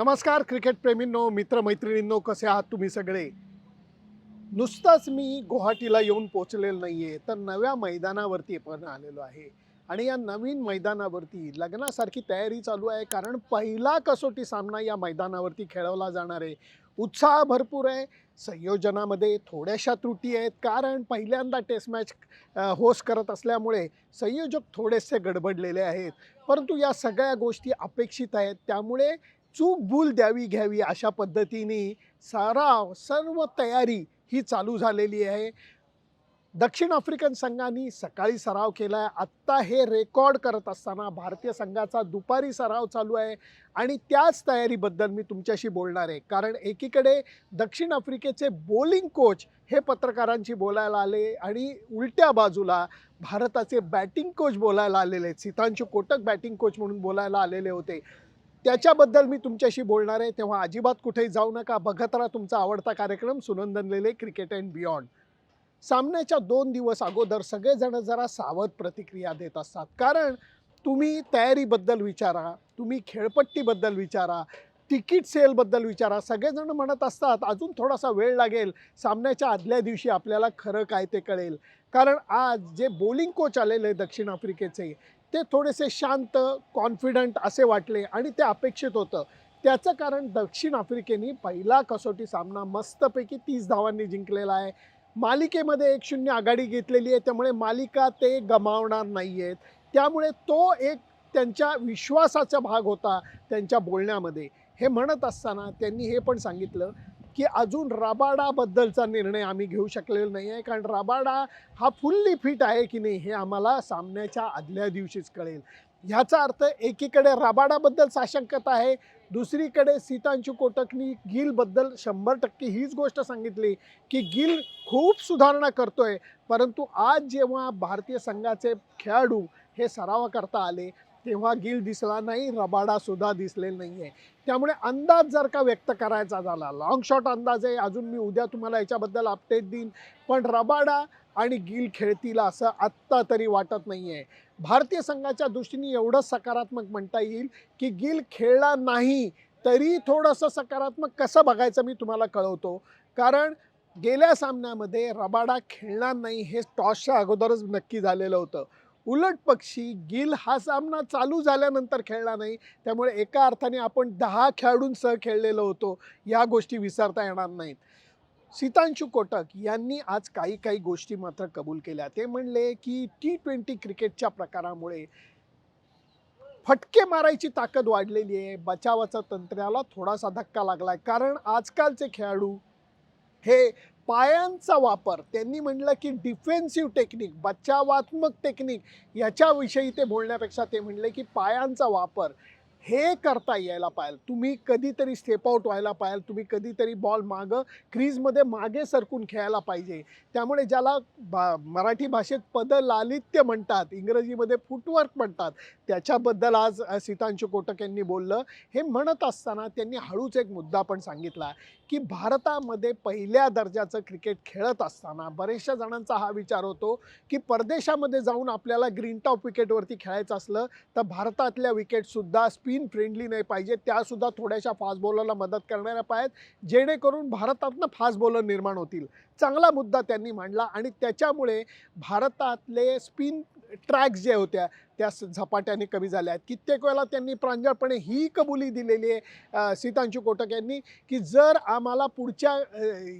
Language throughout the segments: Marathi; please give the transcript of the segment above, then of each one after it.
नमस्कार क्रिकेट प्रेमींनो मित्रमैत्रिणींनो कसे आहात तुम्ही सगळे? नुसताच मी गुवाहाटीला येऊन पोचलेलो आहे तर नव्या मैदानावरती पण आलेलो आहे. आणि या नवीन मैदानावरती लग्नासारखी तयारी चालू आहे कारण पहिला कसोटी सामना या मैदानावरती खेळवला जाणार आहे. उत्साह भरपूर आहे. संयोजनामध्ये थोड्याशा त्रुटी आहेत कारण पहिल्यांदा टेस्ट मॅच होस्ट करत असल्यामुळे संयोजक थोडेसे गडबडलेले आहेत. परंतु या सगळ्या गोष्टी अपेक्षित आहेत. त्यामुळे चूक भूल द्यावी घ्यावी अशा पद्धतीने सराव सर्व तयारी ही चालू झालेली आहे. दक्षिण आफ्रिकन संघाने सकाळी सराव केला आहे आत्ता हे रेकॉर्ड करत असताना भारतीय संघाचा दुपारी सराव चालू आहे आणि त्याच तयारीबद्दल मी तुमच्याशी बोलणार आहे. कारण एकीकडे दक्षिण आफ्रिकेचे बॉलिंग कोच हे पत्रकारांशी बोलायला आले आणि उलट्या बाजूला भारताचे बॅटिंग कोच बोलायला आलेले आहेत. सितांशू कोटक बॅटिंग कोच म्हणून बोलायला आलेले होते. त्याच्याबद्दल मी तुमच्याशी बोलणार आहे. तेव्हा अजिबात कुठेही जाऊ नका. बघत राहा तुमचा आवडता कार्यक्रम Sunandan Lele cricket and beyond सामन्याच्या दोन दिवस अगोदर सगळेजण जरा सावध प्रतिक्रिया देत असतात. कारण तुम्ही तयारीबद्दल विचारा तुम्ही खेळपट्टीबद्दल विचारा तिकीट सेलबद्दल विचारा. सगळेजण म्हणत असतात अजून थोडासा वेळ लागेल. सामन्याच्या आदल्या दिवशी आपल्याला खरं काय ते कळेल. कारण आज जे बॉलिंग कोच आलेले दक्षिण आफ्रिकेचे ते थोडेसे शांत कॉन्फिडंट असे वाटले आणि ते अपेक्षित होतं. त्याचं कारण दक्षिण आफ्रिकेने पहिला कसोटी सामना मस्तपैकी तीस धावांनी जिंकलेला आहे. मालिकेमध्ये एक शून्य आघाडी घेतलेली आहे त्यामुळे मालिका ते गमावणार नाही आहेत त्यामुळे तो एक त्यांच्या विश्वासाचा भाग होता त्यांच्या बोलण्यामध्ये. हे म्हणत असताना त्यांनी हे पण सांगितलं की अजून रबाडाबद्दलचा निर्णय आम्ही घेऊ शकलेलो नाही आहे कारण रबाडा हा फुल्ली फिट आहे की नाही हे आम्हाला सामन्याच्या आदल्या दिवशीच कळेल. ह्याचा अर्थ एकीकडे रबाडाबद्दल साशंकता आहे दुसरीकडे सीतांशू कोटकनी गिलबद्दल शंभर टक्के हीच गोष्ट सांगितली की गिल खूप सुधारणा करतोय परंतु आज जेव्हा भारतीय संघाचे खेळाडू हे सराव करता आले तेव्हा गिल दिसला नाही रबाडा सुद्धा दिसले नाही आहे त्यामुळे अंदाज जर का व्यक्त करायचा झाला लॉंग शॉट अंदाज आहे अजून मी उद्या तुम्हाला याच्याबद्दल अपडेट देईन. पण रबाडा आणि गिल खेळतील असं आत्ता तरी वाटत नाही आहे भारतीय संघाच्या दृष्टीने एवढं सकारात्मक म्हणता येईल की गिल खेळला नाही तरी थोडंसं सकारात्मक कसं बघायचं मी तुम्हाला कळवतो. कारण गेल्या सामन्यामध्ये रबाडा खेळणार नाही हे टॉसच्या अगोदरच नक्की झालेलं होतं. उलट पक्षी गिल हा सामना चालू झाल्यानंतर खेळला नाही. त्यामुळे एका अर्थाने आपण दहा खेळाडूंसह खेळलेलो होतो या गोष्टी विसरता येणार नाहीत. सीतांशू कोटक यांनी आज काही काही गोष्टी मात्र कबूल केल्या. ते म्हणले की टी ट्वेंटी क्रिकेटच्या प्रकारामुळे फटके मारायची ताकद वाढलेली आहे. बचावाचा तंत्राला थोडासा धक्का लागला आहे कारण आजकालचे खेळाडू हे पायांचा वापर. त्यांनी म्हणलं की डिफेन्सिव्ह टेक्निक बचावात्मक टेक्निक याच्याविषयी ते बोलण्यापेक्षा ते म्हणले की पायांचा वापर. हे करता यायला पाहिजे तुम्ही कधीतरी स्टेप आउट व्हायला पाहिजे तुम्ही कधीतरी बॉल मागं क्रीजमध्ये मागे सरकून खेळायला पाहिजे. त्यामुळे ज्याला भा मराठी भाषेत पद लालित्य म्हणतात इंग्रजीमध्ये फुटवर्क म्हणतात त्याच्याबद्दल आज सीतांशू कोटक यांनी बोललं. हे म्हणत असताना त्यांनी हळूच एक मुद्दा पण सांगितला की भारतामध्ये पहिल्या दर्जाचं क्रिकेट खेळत असताना बऱ्याचशा जणांचा हा विचार होतो की परदेशामध्ये जाऊन आपल्याला ग्रीन टॉप विकेटवरती खेळायचं असलं तर भारतातल्या विकेटसुद्धा स्पिन फ्रेंडली नाही पाहिजे त्यासुद्धा थोड्याशा फास्ट बॉलरला मदत करणाऱ्या पाहिजेत जेणेकरून भारतातनं फास्ट बॉलर निर्माण होतील. चांगला मुद्दा त्यांनी मांडला आणि त्याच्यामुळे भारतातले स्पिन ट्रॅक्स जे होत्या त्या स- झपाट्याने कमी झाल्या आहेत. कित्येक वेळेला त्यांनी प्रांजळपणे ही कबुली दिलेली आहे सीतांशू कोटक यांनी की जर आम्हाला पुढच्या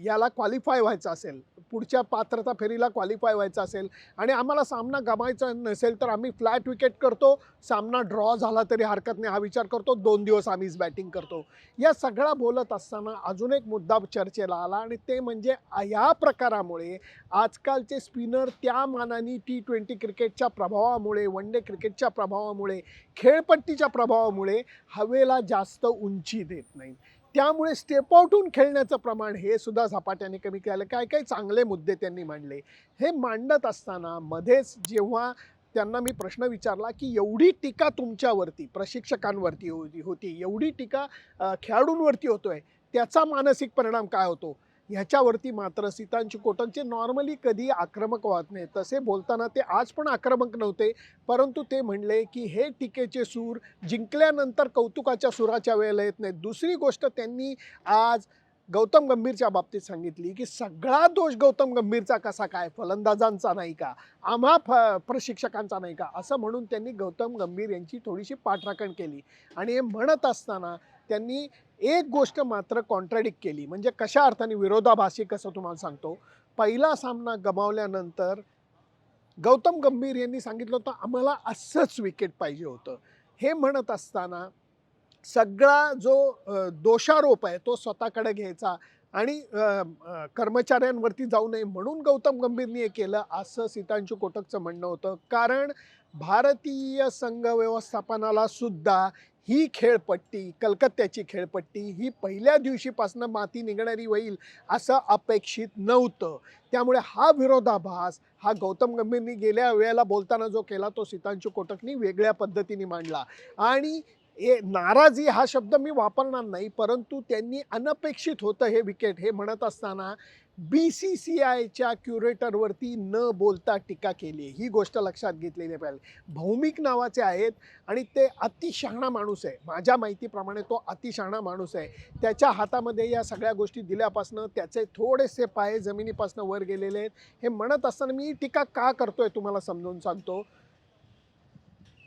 याला क्वालिफाय व्हायचं असेल पुढच्या पात्रता फेरीला क्वालिफाय व्हायचं असेल आणि आम्हाला सामना गमायचा नसेल तर आम्ही फ्लॅट विकेट करतो सामना ड्रॉ झाला तरी हरकत नाही हा विचार करतो दोन दिवस आम्हीच बॅटिंग करतो. या सगळा बोलत असताना अजून एक मुद्दा चर्चेला आला आणि ते म्हणजे या या प्रकारामुळे आजकालचे स्पिनर त्या मानाने टी ट्वेंटी क्रिकेटच्या प्रभावामुळे वन डे क्रिकेटच्या प्रभावामुळे खेळपट्टीच्या प्रभावामुळे हवेला जास्त उंची देत नाही त्यामुळे स्टेप आउटहून खेळण्याचं प्रमाण हे सुद्धा झपाट्याने कमी केलं. काय काय चांगले मुद्दे त्यांनी मांडले. हे मांडत असताना मध्येच जेव्हा त्यांना मी प्रश्न विचारला की एवढी टीका तुमच्यावरती प्रशिक्षकांवरती होती होती. एवढी टीका खेळाडूंवरती होतोय. त्याचा मानसिक परिणाम काय होतो? ह्याच्यावरती मात्र सीतांशू कोटकचे नॉर्मली कधी आक्रमक वाहत नाही तसे बोलताना ते आज पण आक्रमक नव्हते परंतु ते म्हणले की हे टीकेचे सूर जिंकल्यानंतर कौतुकाच्या सुराच्या वेळेला येत नाहीत. दुसरी गोष्ट त्यांनी आज गौतम गंभीरच्या बाबतीत सांगितली की सगळा दोष गौतम गंभीरचा कसा काय? फलंदाजांचा नाही का? आम्हा फ प्रशिक्षकांचा नाही का? असं म्हणून त्यांनी गौतम गंभीर यांची थोडीशी पाठराखण केली. आणि हे म्हणत असताना त्यांनी एक गोष्ट मात्र कॉन्ट्राडिक्ट केली. म्हणजे कशा अर्थाने विरोधाभासी कसं तुम्हाला सांगतो? पहिला सामना गमावल्यानंतर गौतम गंभीर यांनी सांगितलं होतं आम्हाला असंच विकेट पाहिजे होतं. हे म्हणत असताना सगळा जो दोषारोप आहे तो स्वतःकडे घ्यायचा. आणि कर्मचाऱ्यांवरती जाऊ नये म्हणून गौतम गंभीरनी हे केलं असं सीतांशू कोटकचं म्हणणं होतं. कारण भारतीय संघ व्यवस्थापनाला सुद्धा ही खेळपट्टी कलकत्त्याची खेळपट्टी ही पहिल्या दिवशीपासून माती निघणारी होईल असं अपेक्षित नव्हतं. त्यामुळे हा विरोधाभास हा गौतम गंभीरनी गेल्या वेळेला बोलताना जो केला तो सीतांशू कोटकनी वेगळ्या पद्धतीने मांडला. आणि हे नाराजी हा शब्द मी वापरणार नाही परंतु त्यांनी अनपेक्षित होतं हे विकेट. हे म्हणत असताना बी सी सी आयच्या क्युरेटरवरती न बोलता टीका केली. ही गोष्ट लक्षात घेतलेली पाहिजे. भौमिक नावाचे आहेत आणि ते अतिशहाणा माणूस आहे. माझ्या माहितीप्रमाणे तो अतिशहाणा माणूस आहे. त्याच्या हातामध्ये या सगळ्या गोष्टी दिल्यापासनं त्याचे थोडेसे पाय जमिनीपासून वर गेलेले आहेत. हे म्हणत असताना मी टीका का करतोय तुम्हाला समजून सांगतो.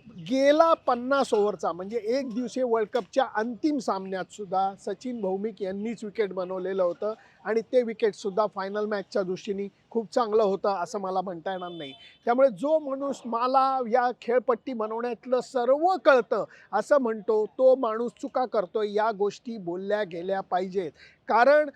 गेला पन्नास ओव्हरचा म्हणजे एक दिवसीय वर्ल्ड कपच्या अंतिम सामन्यात सुद्धा सचिन भौमिक यांनीच विकेट बनवलेलं होतं आणि ते विकेट सुद्धा फायनल मॅचच्या दृष्टीने खूप चांगलं होतं असं मला म्हणता येणार नाही. त्यामुळे जो माणूस मला या खेळपट्टी बनवण्यातलं सर्व कळतं असं म्हणतो तो माणूस चुका करतो या गोष्टी बोलल्या गेल्या पाहिजेत. कारण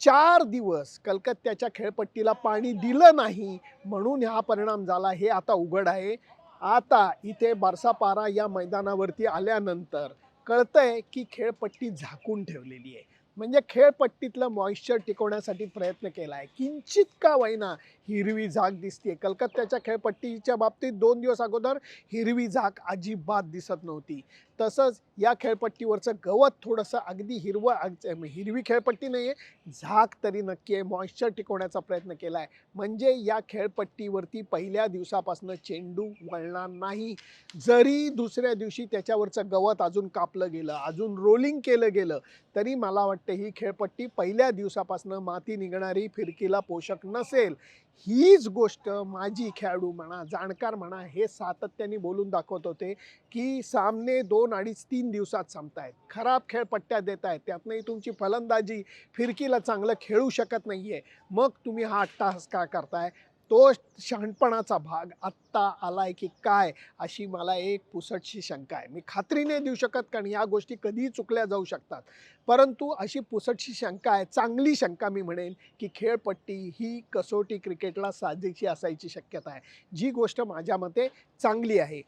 चार दिवस कलकत्त्याच्या खेळपट्टीला पाणी दिलं नाही म्हणून हा परिणाम झाला हे आता उघड आहे. आता इथे बारसापारा या मैदानावरती आल्यानंतर कळतंय की खेळपट्टी झाकून ठेवलेली आहे. म्हणजे खेळपट्टीतलं मॉइश्चर टिकवण्यासाठी प्रयत्न केला आहे किंचित का वैना हिरवी झाक दिसते कलकत्त्याच्या खेळपट्टीच्या बाबतीत दोन दिवस अगोदर हिरवी झाक अजिबात दिसत नव्हती. तसंच या खेळपट्टीवरचं गवत थोडंसं अगदी हिरवं अग- हिरवी खेळपट्टी नाही आहे. झाक तरी नक्की आहे. मॉइश्चर टिकवण्याचा प्रयत्न केला आहे म्हणजे या खेळपट्टीवरती पहिल्या दिवसापासून चेंडू वळणार नाही. जरी दुसऱ्या दिवशी त्याच्यावरचं गवत अजून कापलं गेलं अजून रोलिंग केलं गेलं तरी मला वाटतं ही खेळपट्टी पहिल्या दिवसापासून माती निघणारी फिरकीला पोषक नसेल. हीच गोष्ट माझी खेळाडू म्हणा जाणकार म्हणा हे सातत्याने बोलून दाखवत होते की सामने दोन अडीच तीन दिवसात संपतायत. खराब खेळपट्ट्या देत आहेत त्यातनंही तुमची फलंदाजी फिरकीला चांगलं खेळू शकत नाही आहे मग तुम्ही हा अट्टाहास का करताय? तो शहाणपणाचा भाग आत्ता आलाय की काय अशी मला एक पुसटशी शंका आहे. मी खात्रीने देऊ शकत कारण या गोष्टी कधीही चुकल्या जाऊ शकतात. परंतु अशी पुसटशी शंका आहे चांगली शंका मी म्हणेन की खेळपट्टी ही कसोटी क्रिकेटला साजेशी असायची शक्यता आहे. जी गोष्ट माझ्या मते चांगली आहे.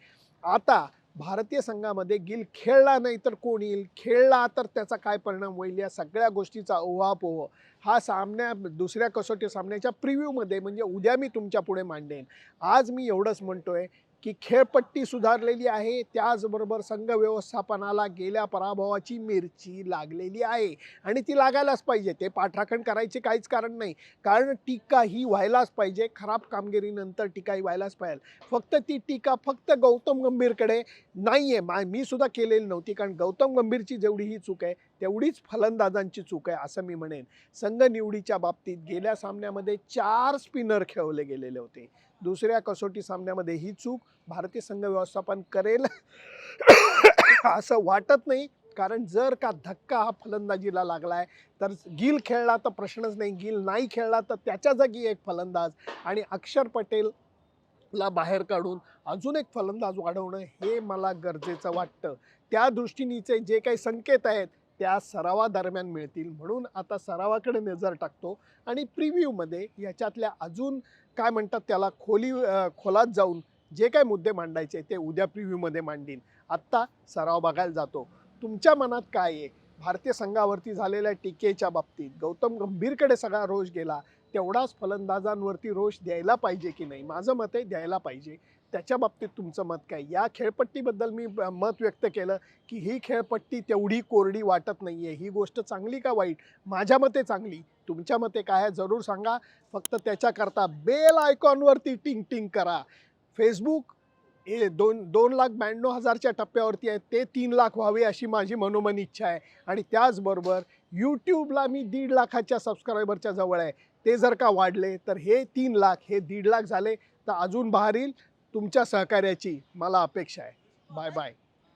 आता भारतीय संघामध्ये गिल खेळला नाही तर कोण येईल? खेळला तर त्याचा काय परिणाम होईल? या सगळ्या गोष्टीचा ओहापोह हा सामन्या दुसऱ्या कसोटी सामन्याच्या प्रिव्ह्यूमध्ये म्हणजे उद्या मी तुमच्यापुढे मांडेन. आज मी एवढंच म्हणतोय की खेळपट्टी सुधारलेली आहे त्याचबरोबर संघ व्यवस्थापनाला गेल्या पराभवाची मिरची लागलेली आहे. आणि ती लागायलाच पाहिजे. ते पाठराखण करायचे काहीच कारण नाही. कारण टीका ही व्हायलाच पाहिजे. खराब कामगिरीनंतर टीका ही व्हायलाच पाहिजे. फक्त ती टीका फक्त गौतम गंभीरकडे नाही आहे मा मी सुद्धा केलेली नव्हती. कारण गौतम गंभीरची जेवढी ही चूक आहे तेवढीच फलंदाजांची चूक आहे असं मी म्हणेन. संघ निवडीच्या बाबतीत गेल्या सामन्यामध्ये चार स्पिनर खेळवले गेलेले होते. दुसऱ्या कसोटी सामन्यामध्ये ही चूक भारतीय संघ व्यवस्थापन करेल असं वाटत नाही. कारण जर का धक्का हा फलंदाजीला लागलाय तर गिल खेळला तर प्रश्नच नाही. गिल नाही खेळला तर त्याच्या जागी एक फलंदाज आणि अक्षर पटेलला बाहेर काढून अजून एक फलंदाज वाढवणं हे मला गरजेचं वाटतं. त्या दृष्टीनेचे जे काही संकेत आहेत त्या सरावादरम्यान मिळतील म्हणून आता सरावाकडे नजर टाकतो. आणि प्रिव्ह्यूमध्ये याच्यातल्या अजून काय म्हणतात त्याला खोली खोलात जाऊन जे काय मुद्दे मांडायचे ते उद्या प्रिव्ह्यूमध्ये मांडीन. आत्ता सराव बघायला जातो. तुमच्या मनात काय आहे? भारतीय संघावरती झालेल्या टीकेच्या बाबतीत गौतम गंभीरकडे सगळा रोष गेला तेवढाच फलंदाजांवरती रोष द्यायला पाहिजे की नाही? माझं मत आहे द्यायला पाहिजे. त्याच्या बाबतीत तुमचं मत काय? या खेळपट्टीबद्दल मी मत व्यक्त केलं की ही खेळपट्टी तेवढी कोरडी वाटत नाही आहे ही गोष्ट चांगली का वाईट? माझ्या मते चांगली. तुमच्या मते काय आहे जरूर सांगा. फक्त त्याच्याकरता बेल आयकॉनवरती टिंग टिंग करा. फेसबुक हे दोन दोन लाख ब्याण्णव हजारच्या टप्प्यावरती आहे. ते तीन लाख व्हावे अशी माझी मनोमन इच्छा आहे. आणि त्याचबरोबर यूट्यूबला मी दीड लाखाच्या सबस्क्रायबरच्या जवळ आहे. ते जर का वाढले तर हे तीन लाख हे दीड लाख झाले तर अजून बाहेरील तुमच्या सहकार्याची मला अपेक्षा आहे. Bye bye.